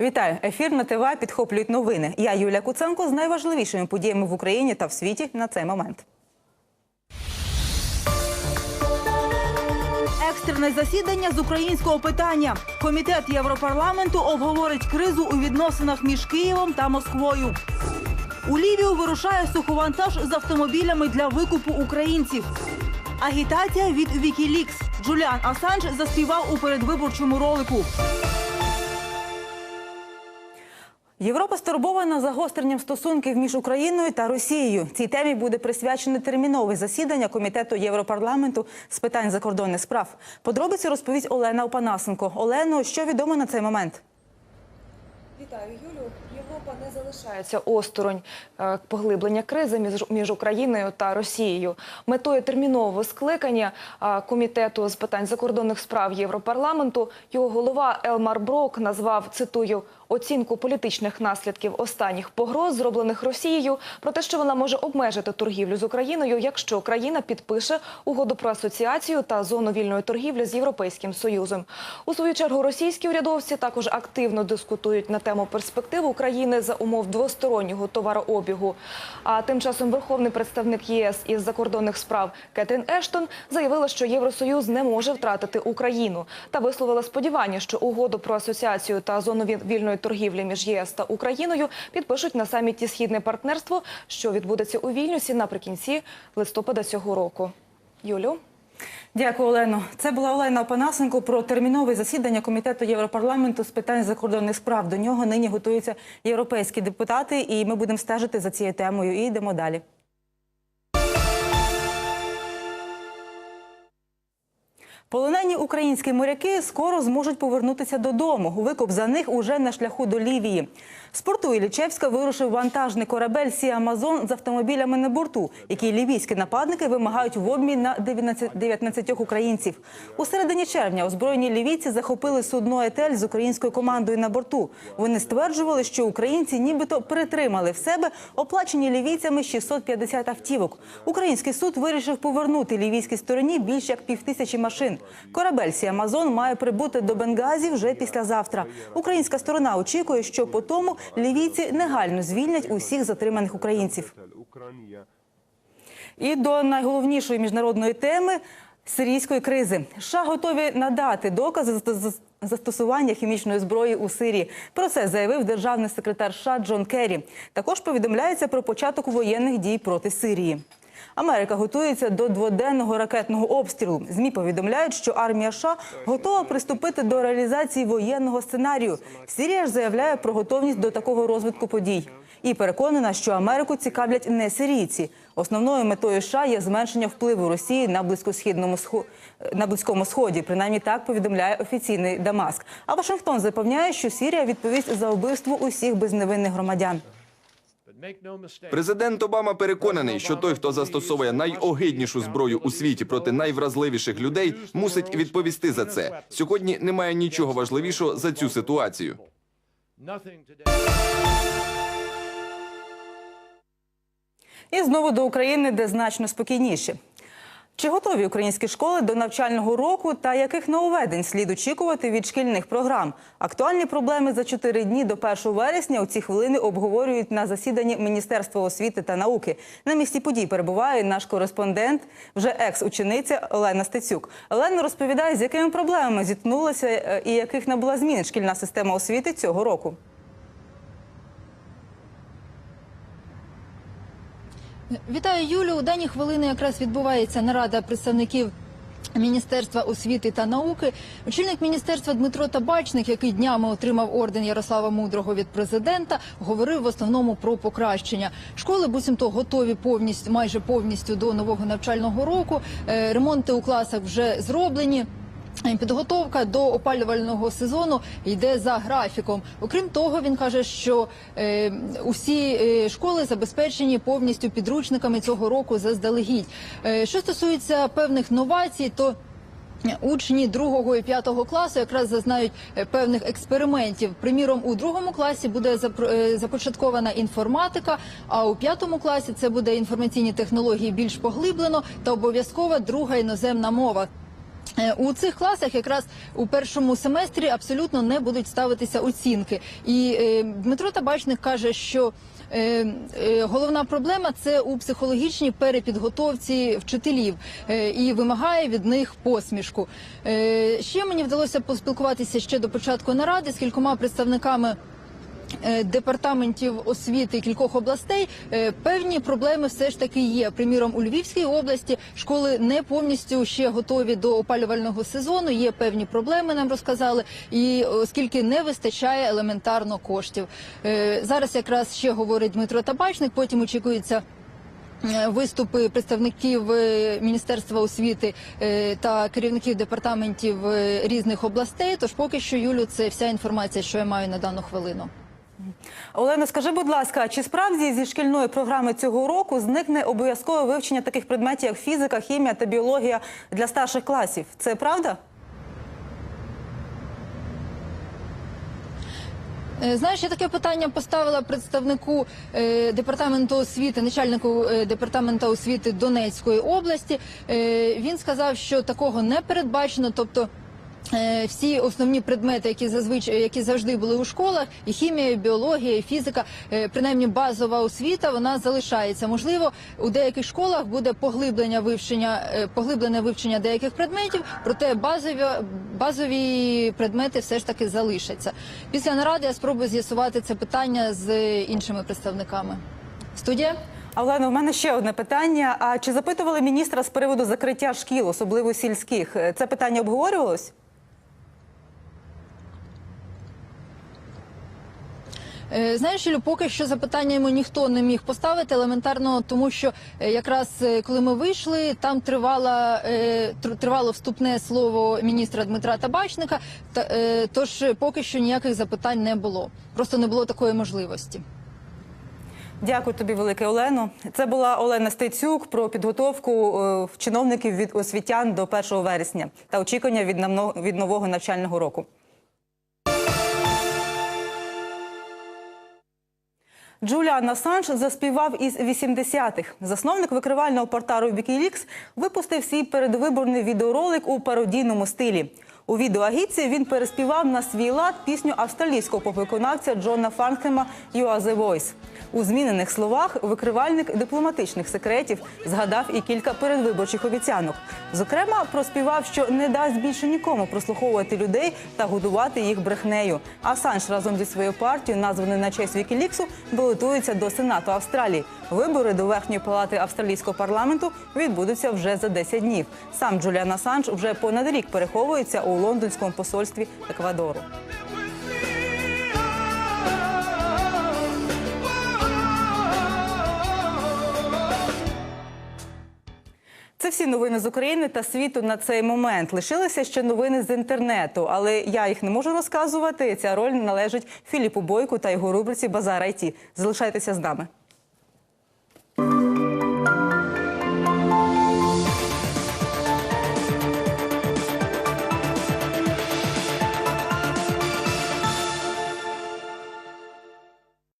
Вітаю! Ефір на ТВ підхоплюють новини. Я Юлія Куценко з найважливішими подіями в Україні та в світі на цей момент. Екстрене засідання з українського питання. Комітет Європарламенту обговорить кризу у відносинах між Києвом та Москвою. У Лівію вирушає суховантаж з автомобілями для викупу українців. Агітація від Wikileaks. Джуліан Асанж заспівав у передвиборчому ролику. Європа стурбована загостренням стосунків між Україною та Росією. Цій темі буде присвячене термінове засідання комітету Європарламенту з питань закордонних справ. Подробиці розповість Олена Опанасенко. Олено, що відомо на цей момент? Вітаю, Юлю. Європа не залишається осторонь е, поглиблення кризи між, Україною та Росією. Метою термінового скликання е, комітету з питань закордонних справ Європарламенту його голова Елмар Брок назвав цитую оцінку політичних наслідків останніх погроз, зроблених Росією, про те, що вона може обмежити торгівлю з Україною, якщо країна підпише угоду про асоціацію та зону вільної торгівлі з Європейським Союзом. У свою чергу російські урядовці також активно дискутують на тему перспектив України за умов двостороннього товарообігу. А тим часом верховний представник ЄС із закордонних справ Кетрін Ештон заявила, що Євросоюз не може втратити Україну та висловила сподівання, що угоду про асоціацію та зону віль- вільної торгівлі між ЄС та Україною підпишуть на саміті Східне партнерство, що відбудеться у Вільнюсі наприкінці листопада цього року. Юлю. Дякую, Олено. Це була Олена Опанасенко про термінове засідання комітету Європарламенту з питань закордонних справ. До нього нині готуються європейські депутати, і ми будемо стежити за цією темою. І йдемо далі. Полонені українські моряки скоро зможуть повернутися додому. Викуп за них уже на шляху до Лівії. З порту Іллічевська вирушив вантажний корабель Сі Амазон з автомобілями на борту, які лівійські нападники вимагають в обмін на 19 19 українців. У середині червня озброєні лівійці захопили судно Етель з українською командою на борту. Вони стверджували, що українці нібито перетримали в себе оплачені лівійцями 650 автівок. Український суд вирішив повернути лівійській стороні більш як півтисячі машин. Корабель Сі Амазон має прибути до Бенгазі вже післязавтра. Українська сторона очікує, що по тому лівійці негайно звільнять усіх затриманих українців. І до найголовнішої міжнародної теми сирійської кризи. США готові надати докази за- за- застосування хімічної зброї у Сирії. Про це заявив державний секретар США Джон Керрі. Також повідомляється про початок воєнних дій проти Сирії. Америка готується до дводенного ракетного обстрілу. Змі повідомляють, що армія США готова приступити до реалізації воєнного сценарію. Сирія ж заявляє про готовність до такого розвитку подій і переконана, що Америку цікавлять не сирійці. Основною метою США є зменшення впливу Росії на близькосхідному схо- на близькому сході. Принаймні так повідомляє офіційний Дамаск. А Вашингтон запевняє, що Сірія відповість за вбивство усіх безневинних громадян. Президент Обама переконаний, що той, хто застосовує найогиднішу зброю у світі проти найвразливіших людей, мусить відповісти за це. Сьогодні немає нічого важливішого за цю ситуацію. І знову до України, де значно спокійніше. Чи готові українські школи до навчального року та яких нововведень слід очікувати від шкільних програм? Актуальні проблеми за чотири дні до 1 вересня у ці хвилини обговорюють на засіданні Міністерства освіти та науки. На місці подій перебуває наш кореспондент, вже екс-учениця Олена Стецюк. Олена розповідає, з якими проблемами зіткнулася е, і яких набула змін шкільна система освіти цього року. Вітаю Юлю. У дані хвилини якраз відбувається нарада представників. Міністерства освіти та науки очільник міністерства Дмитро Табачник, який днями отримав орден Ярослава Мудрого від президента, говорив в основному про покращення. Школи буцімто готові повністю, майже повністю до нового навчального року. Е, Ремонти у класах вже зроблені. Підготовка до опалювального сезону йде за графіком. Окрім того, він каже, що е, усі е, школи забезпечені повністю підручниками цього року заздалегідь. Е, що стосується певних новацій, то Учні другого і п'ятого класу якраз зазнають е, певних експериментів. Приміром, у другому класі буде е, започаткована інформатика, а у п'ятому класі це буде інформаційні технології більш поглиблено та обов'язкова друга іноземна мова. Е, У цих класах якраз у першому семестрі абсолютно не будуть ставитися оцінки. І е, Дмитро Табачник каже, що е, головна проблема це у психологічній перепідготовці вчителів і вимагає від них посмішку. Ще мені вдалося поспілкуватися ще до початку наради з кількома представниками департаментів освіти кількох областей е, певні проблеми все ж таки є. Приміром, у Львівській області школи не повністю ще готові до опалювального сезону. Є певні проблеми, нам розказали, і оскільки не вистачає елементарно коштів. Е, Зараз якраз ще говорить Дмитро Табачник. Потім очікується. е, Виступи представників е, Міністерства освіти е, та керівників департаментів е, різних областей. Тож поки що, Юлю, це вся інформація, що я маю на дану хвилину. Олено, скажи, будь ласка, чи справді зі шкільної програми цього року зникне обов'язкове вивчення таких предметів, як фізика, хімія та біологія для старших класів? Це правда? Е, Знаєш, я таке питання поставила представнику е, департаменту освіти, начальнику е, департаменту освіти Донецької області. Він сказав, що такого не передбачено, тобто. Е, Всі основні предмети, які зазвичай які завжди були у школах, і хімія, і біологія, і фізика, е, принаймні базова освіта, вона залишається. Можливо, у деяких школах буде поглиблення вивчення, е, поглиблене вивчення деяких предметів, проте базові базові предмети все ж таки залишаться. Після наради я спробую з'ясувати це питання з іншими представниками. Студія. Олено, в мене ще одне питання. А чи запитували міністра з приводу закриття шкіл, особливо сільських? Це питання обговорювалось? Знаєш, Ілю, поки що запитання йому ніхто не міг поставити елементарно, тому що е, якраз е, коли ми вийшли, там тривала е, тривало вступне слово міністра Дмитра Табачника. Та е, тож е, поки що ніяких запитань не було. Просто не було такої можливості. Дякую тобі, велике Олено. Це була Олена Стецюк про підготовку е, чиновників від освітян до 1 вересня та очікування від нового навчального року. Джуліан Ассанж заспівав із 80-х. Засновник викривального портару Wikileaks випустив свій передвиборний відеоролик у пародійному стилі. У відеоагітці він переспівав на свій лад пісню австралійського поп-виконавця Джона Фанкема «You are the voice». У змінених словах викривальник дипломатичних секретів згадав і кілька передвиборчих обіцянок. Зокрема, проспівав, що не дасть більше нікому прослуховувати людей та годувати їх брехнею. Асанж разом зі своєю партією, названою на честь Вікіліксу, балотується до Сенату Австралії. Вибори до верхньої палати австралійського парламенту відбудуться вже за 10 днів. Сам Джуліан Асанж вже понад рік переховується у лондонському посольстві Еквадору. Це всі новини з України та світу на цей момент. Лишилися ще новини з інтернету, але я їх не можу розказувати. Ця роль належить Філіпу Бойку та його рубриці Базар ІТ. Залишайтеся з нами.